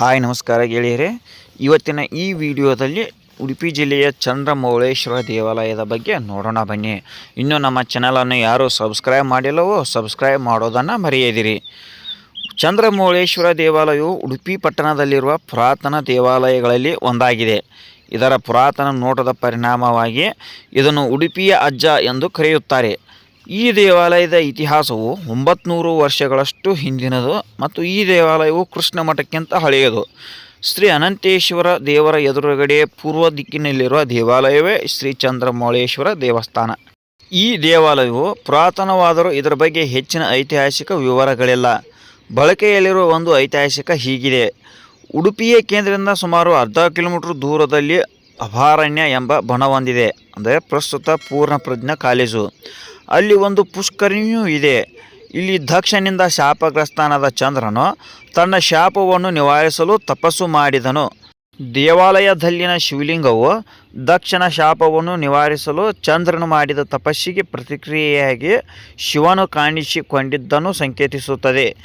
Hi, ನಮಸ್ಕಾರ ಗೆಳೆಯರೇ. ಇವತ್ತಿನ ಈ ವಿಡಿಯೋದಲ್ಲಿ ಉಡುಪಿ ಜಿಲ್ಲೆಯ ಚಂದ್ರಮೌಳೇಶ್ವರ ದೇವಾಲಯದ ಬಗ್ಗೆ ನೋಡೋಣ ಬನ್ನಿ. ಇನ್ನು ನಮ್ಮ ಚಾನಲನ್ನು ಯಾರು ಸಬ್ಸ್ಕ್ರೈಬ್ ಮಾಡಿಲ್ಲವೋ ಸಬ್ಸ್ಕ್ರೈಬ್ ಮಾಡೋದನ್ನು ಮರೆಯದಿರಿ. ಚಂದ್ರಮೌಳೇಶ್ವರ ದೇವಾಲಯವು ಉಡುಪಿ ಪಟ್ಟಣದಲ್ಲಿರುವ ಪುರಾತನ ದೇವಾಲಯಗಳಲ್ಲಿ ಒಂದಾಗಿದೆ. ಇದರ ಪುರಾತನ ನೋಟದ ಪರಿಣಾಮವಾಗಿ ಇದನ್ನು ಉಡುಪಿಯ ಅಜ್ಜ ಎಂದು ಕರೆಯುತ್ತಾರೆ. ಈ ದೇವಾಲಯದ ಇತಿಹಾಸವು ಒಂಬತ್ನೂರು ವರ್ಷಗಳಷ್ಟು ಹಿಂದಿನದು ಮತ್ತು ಈ ದೇವಾಲಯವು ಕೃಷ್ಣ ಮಠಕ್ಕಿಂತ ಹಳೆಯದು. ಶ್ರೀ ಅನಂತೇಶ್ವರ ದೇವರ ಎದುರುಗಡೆ ಪೂರ್ವ ದಿಕ್ಕಿನಲ್ಲಿರುವ ದೇವಾಲಯವೇ ಶ್ರೀ ಚಂದ್ರಮೌಳೇಶ್ವರ ದೇವಸ್ಥಾನ. ಈ ದೇವಾಲಯವು ಪುರಾತನವಾದರೂ ಇದರ ಬಗ್ಗೆ ಹೆಚ್ಚಿನ ಐತಿಹಾಸಿಕ ವಿವರಗಳಿಲ್ಲ. ಬಳಕೆಯಲ್ಲಿರುವ ಒಂದು ಐತಿಹಾಸಿಕ ಹೀಗಿದೆ. ಉಡುಪಿಯ ಕೇಂದ್ರದಿಂದ ಸುಮಾರು ಅರ್ಧ ಕಿಲೋಮೀಟರ್ ದೂರದಲ್ಲಿ ಅಭಾರಣ್ಯ ಎಂಬ ಬಣ ಹೊಂದಿದೆ. ಅಂದರೆ ಪ್ರಸ್ತುತ ಪೂರ್ಣ ಪ್ರಜ್ಞಾ ಕಾಲೇಜು. ಅಲ್ಲಿ ಒಂದು ಪುಷ್ಕರಿಣಿಯೂ ಇದೆ. ಇಲ್ಲಿ ದಕ್ಷನಿಂದ ಶಾಪಗ್ರಸ್ತನಾದ ಚಂದ್ರನು ತನ್ನ ಶಾಪವನ್ನು ನಿವಾರಿಸಲು ತಪಸ್ಸು ಮಾಡಿದನು. ದೇವಾಲಯದಲ್ಲಿನ ಶಿವಲಿಂಗವು ದಕ್ಷನ ಶಾಪವನ್ನು ನಿವಾರಿಸಲು ಚಂದ್ರನು ಮಾಡಿದ ತಪಸ್ಸಿಗೆ ಪ್ರತಿಕ್ರಿಯೆಯಾಗಿ ಶಿವನು ಕಾಣಿಸಿಕೊಂಡಿದ್ದನ್ನು ಸಂಕೇತಿಸುತ್ತದೆ.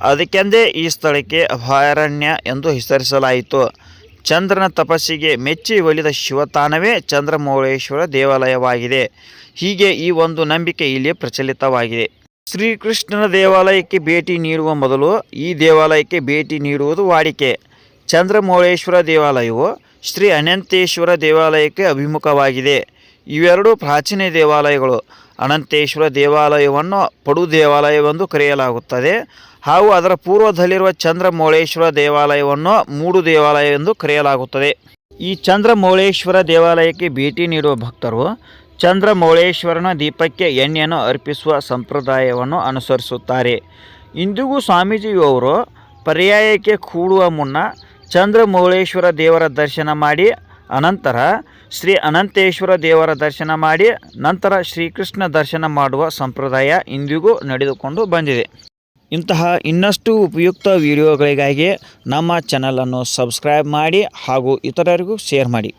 ಅದಕ್ಕೆಂದೇ ಈ ಸ್ಥಳಕ್ಕೆ ಅಭಯಾರಣ್ಯ ಎಂದು ಹೆಸರಿಸಲಾಯಿತು. ಚಂದ್ರನ ತಪಸ್ಸಿಗೆ ಮೆಚ್ಚಿ ಒಲಿದ ಶಿವತಾನವೇ ಚಂದ್ರಮೌಳೇಶ್ವರ ದೇವಾಲಯವಾಗಿದೆ. ಹೀಗೆ ಈ ಒಂದು ನಂಬಿಕೆ ಇಲ್ಲಿ ಪ್ರಚಲಿತವಾಗಿದೆ. ಶ್ರೀಕೃಷ್ಣನ ದೇವಾಲಯಕ್ಕೆ ಭೇಟಿ ನೀಡುವ ಮೊದಲು ಈ ದೇವಾಲಯಕ್ಕೆ ಭೇಟಿ ನೀಡುವುದು ವಾಡಿಕೆ. ಚಂದ್ರಮೌಳೇಶ್ವರ ದೇವಾಲಯವು ಶ್ರೀ ಅನಂತೇಶ್ವರ ದೇವಾಲಯಕ್ಕೆ ಅಭಿಮುಖವಾಗಿದೆ. ಇವೆರಡೂ ಪ್ರಾಚೀನ ದೇವಾಲಯಗಳು. ಅನಂತೇಶ್ವರ ದೇವಾಲಯವನ್ನು ಪಡು ದೇವಾಲಯವೆಂದು ಕರೆಯಲಾಗುತ್ತದೆ. ಹಾಗೂ ಅದರ ಪೂರ್ವದಲ್ಲಿರುವ ಚಂದ್ರಮೌಳೇಶ್ವರ ದೇವಾಲಯವನ್ನು ಮೂಡು ದೇವಾಲಯ ಎಂದು ಕರೆಯಲಾಗುತ್ತದೆ. ಈ ಚಂದ್ರಮೌಳೇಶ್ವರ ದೇವಾಲಯಕ್ಕೆ ಭೇಟಿ ನೀಡುವ ಭಕ್ತರು ಚಂದ್ರಮೌಳೇಶ್ವರನ ದೀಪಕ್ಕೆ ಎಣ್ಣೆಯನ್ನು ಅರ್ಪಿಸುವ ಸಂಪ್ರದಾಯವನ್ನು ಅನುಸರಿಸುತ್ತಾರೆ. ಇಂದಿಗೂ ಸ್ವಾಮೀಜಿಯವರು ಪರ್ಯಾಯಕ್ಕೆ ಕೂಡುವ ಮುನ್ನ ಚಂದ್ರಮೌಳೇಶ್ವರ ದೇವರ ದರ್ಶನ ಮಾಡಿ ಅನಂತರ ಶ್ರೀ ಅನಂತೇಶ್ವರ ದೇವರ ದರ್ಶನ ಮಾಡಿ ನಂತರ ಶ್ರೀಕೃಷ್ಣ ದರ್ಶನ ಮಾಡುವ ಸಂಪ್ರದಾಯ ಇಂದಿಗೂ ನಡೆದುಕೊಂಡು ಬಂದಿದೆ. ಇಂತಹ ಇನ್ನಷ್ಟು ಉಪಯುಕ್ತ ವಿಡಿಯೋಗಳಿಗಾಗಿ ನಮ್ಮ ಚಾನಲನ್ನು ಸಬ್ಸ್ಕ್ರೈಬ್ ಮಾಡಿ ಹಾಗೂ ಇತರರಿಗೂ ಶೇರ್ ಮಾಡಿ.